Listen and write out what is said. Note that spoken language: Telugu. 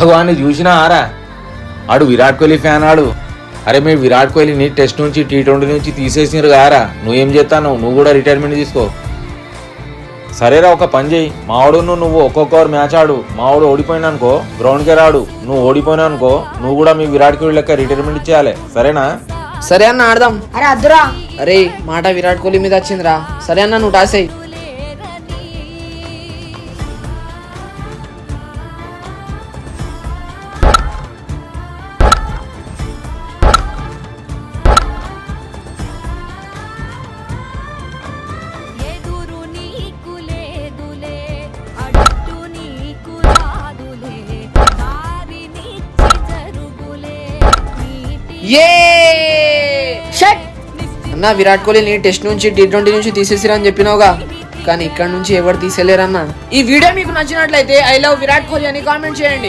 అగో అని చూసినా ఆరా? ఆడు విరాట్ కోహ్లీ ఫ్యాన్ ఆడు. అరే మీరు విరాట్ కోహ్లీని టెస్ట్ నుంచి టీ ట్వంటీ నుంచి తీసేసినారు కారా నువ్వేం చేస్తాను నువ్వు కూడా రిటైర్మెంట్ తీసుకో. సరేరా ఒక పని చేయి. మావాడు నువ్వు ఒక్కొక్క మ్యాచ్ ఆడు. మావాడు ఓడిపోయినా అనుకో గ్రౌండ్కే రాడు. నువ్వు ఓడిపోయినా అనుకో నువ్వు కూడా మీ విరాట్ కోహ్లీ లెక్క రిటైర్మెంట్ ఇచ్చేయాలి. సరేనా? సరే అన్న ఆడదాం. అరే అద్దురా. అరే మాట విరాట్ కోహ్లీ మీద వచ్చిందిరా. సరే అన్న నువ్వు టాస్ అయ్యి ఏ ఏ అన్న విరాట్ కోహ్లీని టెస్ట్ నుంచి టీ ట్వంటీ నుంచి తీసేసిరని చెప్పినావుగా. కానీ ఇక్కడ నుంచి ఎవరు తీసేలేరన్న? ఈ వీడియో మీకు నచ్చినట్లయితే ఐ లవ్ విరాట్ కోహ్లీ అని కామెంట్ చేయండి.